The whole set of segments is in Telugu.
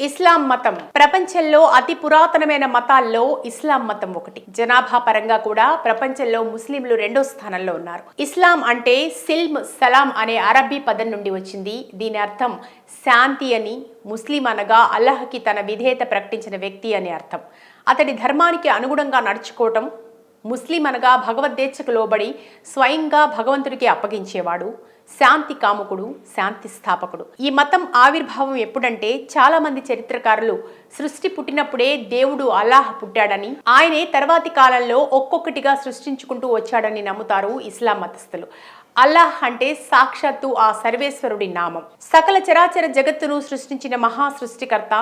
ఇస్లాం మతం. ప్రపంచంలో అతి పురాతనమైన మతాల్లో ఇస్లాం మతం ఒకటి. జనాభా పరంగా కూడా ప్రపంచంలో ముస్లింలు రెండో స్థానంలో ఉన్నారు. ఇస్లాం అంటే సిల్మ్ సలాం అనే అరబ్బీ పదం నుండి వచ్చింది. దీని అర్థం శాంతి అని ముస్లిం అనగా అల్లహకి తన విధేయత ప్రకటించిన వ్యక్తి అని అర్థం. అతడి ధర్మానికి అనుగుణంగా నడుచుకోవటం ముస్లిం అనగా భగవద్దేచ్ఛకు లోబడి స్వయంగా భగవంతుడికి అప్పగించేవాడు శాంతి కాముకుడు శాంతి స్థాపకుడు. ఈ మతం ఆవిర్భావం ఎప్పుడంటే చాలా మంది చరిత్రకారులు సృష్టి పుట్టినప్పుడే దేవుడు అల్లాహ్ పుట్టాడని ఆయనే తర్వాతి కాలంలో ఒక్కొక్కటిగా సృష్టించుకుంటూ వచ్చాడని నమ్ముతారు ఇస్లాం మతస్థులు. అల్లాహ్ అంటే సాక్షాత్తు ఆ సర్వేశ్వరుడి నామం. సకల చరాచర జగత్తును సృష్టించిన మహా సృష్టికర్త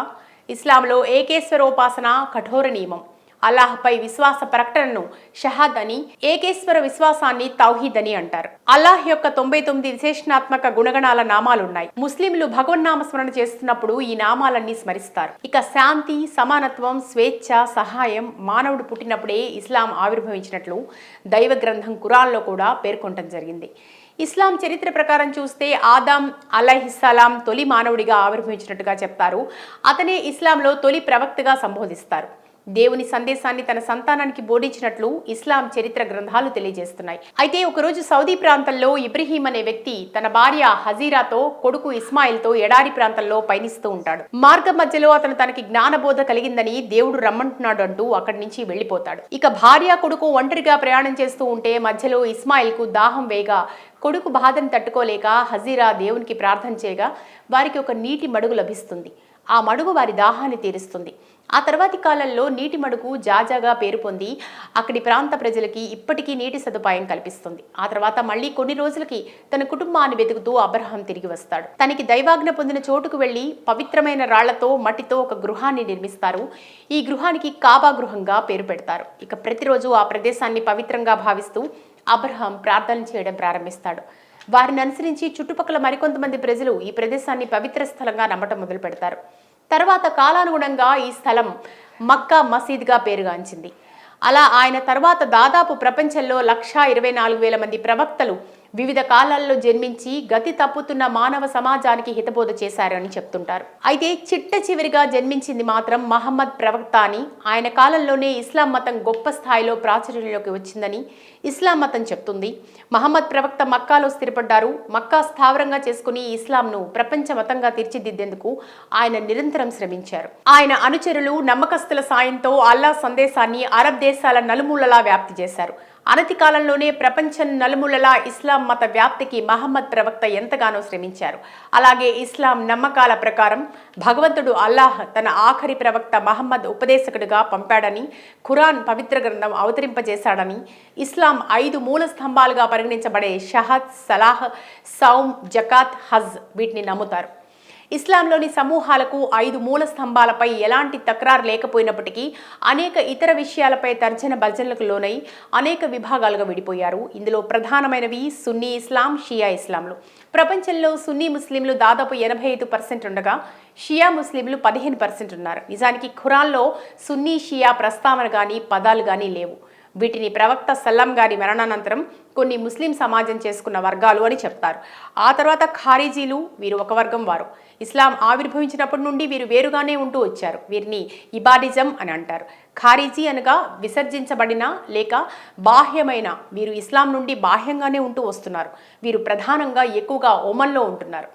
ఇస్లాంలో ఏకేశ్వరోపాసన కఠోర నియమం. అల్లాహ్పై విశ్వాస ప్రకటనను షహాద్ అని ఏకేశ్వర విశ్వాసాన్ని తౌహీద్ అని అంటారు. అల్లాహ్ యొక్క తొంభై తొమ్మిది విశేషణాత్మక గుణగణాల నామాలున్నాయి. ముస్లింలు భగవన్నామ స్మరణ చేస్తున్నప్పుడు ఈ నామాలన్నీ స్మరిస్తారు. ఇక శాంతి సమానత్వం స్వేచ్ఛ సహాయం మానవుడు పుట్టినప్పుడే ఇస్లాం ఆవిర్భవించినట్లు దైవ గ్రంథం కురాన్లో కూడా పేర్కొనటం జరిగింది. ఇస్లాం చరిత్ర ప్రకారం చూస్తే ఆదాం అలహిస్సలాం తొలి మానవుడిగా ఆవిర్భవించినట్టుగా చెప్తారు. అతనే ఇస్లాంలో తొలి ప్రవక్తగా సంబోధిస్తారు. దేవుని సందేశాన్ని తన సంతానానికి బోధించినట్లు ఇస్లాం చరిత్ర గ్రంథాలు తెలియజేస్తున్నాయి. అయితే ఒకరోజు సౌదీ ప్రాంతంలో ఇబ్రహీం అనే వ్యక్తి తన భార్య హజీరాతో కొడుకు ఇస్మాయిల్తో ఎడారి ప్రాంతంలో పయనిస్తూ ఉంటాడు. మార్గం మధ్యలో అతను తనకి జ్ఞానబోధ కలిగిందని దేవుడు రమ్మంటున్నాడు అంటూ అక్కడి నుంచి వెళ్ళిపోతాడు ఇక భార్య కొడుకు ఒంటరిగా ప్రయాణం చేస్తూ ఉంటే మధ్యలో ఇస్మాయిల్కు దాహం వేగా కొడుకు బాధను తట్టుకోలేక హజీరా దేవునికి ప్రార్థన చేయగా వారికి ఒక నీటి మడుగు లభిస్తుంది. ఆ మడుగు వారి దాహాన్ని తీరుస్తుంది. ఆ తర్వాతి కాలంలో నీటి మడుగు జాజాగా పేరు పొంది అక్కడి ప్రాంత ప్రజలకి ఇప్పటికీ నీటి సదుపాయం కల్పిస్తుంది. ఆ తర్వాత మళ్ళీ కొన్ని రోజులకి తన కుటుంబాన్ని వెతుకుతూ అబ్రహాం తిరిగి వస్తాడు. తనకి దైవాజ్ఞ పొందిన చోటుకు వెళ్ళి పవిత్రమైన రాళ్ళతో మట్టితో ఒక గృహాన్ని నిర్మిస్తారు. ఈ గృహానికి కాబా గృహంగా పేరు పెడతారు. ఇక ప్రతిరోజు ఆ ప్రదేశాన్ని పవిత్రంగా భావిస్తూ అబ్రహాం ప్రార్థన చేయడం ప్రారంభిస్తాడు. వారిని అనుసరించి చుట్టుపక్కల మరికొంతమంది ప్రజలు ఈ ప్రదేశాన్ని పవిత్ర స్థలంగా నమ్మటం మొదలు పెడతారు తర్వాత కాలానుగుణంగా ఈ స్థలం మక్కా మసీద్గా పేరుగాంచింది. అలా ఆయన తర్వాత దాదాపు ప్రపంచంలో లక్షా ఇరవై నాలుగు వేల మంది ప్రవక్తలు వివిధ కాలాల్లో జన్మించి గతి తప్పుతున్న మానవ సమాజానికి హితబోధ చేశారని చెప్తుంటారు. అయితే చిట్ట చివరిగా జన్మించింది మాత్రం మహమ్మద్ ప్రవక్త అని ఆయన కాలంలోనే ఇస్లాం మతం గొప్ప స్థాయిలో ప్రాచుర్యంలోకి వచ్చిందని ఇస్లాం మతం చెప్తుంది. మహమ్మద్ ప్రవక్త మక్కాలో స్థిరపడ్డారు. మక్కా స్థావరంగా చేసుకుని ఇస్లాంను ప్రపంచ మతంగా తీర్చిదిద్దేందుకు ఆయన నిరంతరం శ్రమించారు. ఆయన అనుచరులు నమ్మకస్తుల సాయంతో అల్లా సందేశాన్ని అరబ్ దేశాల నలుమూలలా వ్యాప్తి చేశారు. అనతి కాలంలోనే ప్రపంచం నలుమూలలా ఇస్లాం మత వ్యాప్తికి మహమ్మద్ ప్రవక్త ఎంతగానో శ్రమించారు. అలాగే ఇస్లాం నమ్మకాల ప్రకారం భగవంతుడు అల్లాహ్ తన ఆఖరి ప్రవక్త మహమ్మద్ ఉపదేశకుడిగా పంపాడని ఖురాన్ పవిత్ర గ్రంథం అవతరింపజేశాడని ఇస్లాం ఐదు మూల స్తంభాలుగా పరిగణించబడే షహద్ సలాహ్ సౌమ్ జకాత్ హజ్ వీటిని నమ్ముతారు. ఇస్లాంలోని సమూహాలకు ఐదు మూల స్తంభాలపై ఎలాంటి తక్రారు లేకపోయినప్పటికీ అనేక ఇతర విషయాలపై తర్జన భర్జనలకు లోనై అనేక విభాగాలుగా విడిపోయారు. ఇందులో ప్రధానమైనవి సున్నీ ఇస్లాం షియా ఇస్లాంలు. ప్రపంచంలో సున్నీ ముస్లింలు దాదాపు ఎనభై ఐదు పర్సెంట్ ఉండగా షియా ముస్లింలు పదిహేను పర్సెంట్ ఉన్నారు. నిజానికి ఖురాన్లో సున్నీ షియా ప్రస్తావన కానీ పదాలు కానీ లేవు. వీటిని ప్రవక్త సల్లం గారి మరణానంతరం కొన్ని ముస్లిం సమాజం చేసుకున్న వర్గాలు అని చెప్తారు. ఆ తర్వాత ఖారీజీలు వీరు ఒక వర్గం వారు. ఇస్లాం ఆవిర్భవించినప్పటి నుండి వీరు వేరుగానే ఉంటూ వచ్చారు. వీరిని ఇబాడిజం అని అంటారు. ఖారీజీ అనగా విసర్జించబడిన లేక బాహ్యమైన వీరు ఇస్లాం నుండి బాహ్యంగానే ఉంటూ వస్తున్నారు. వీరు ప్రధానంగా ఎక్కువగా ఒమన్లో ఉంటున్నారు.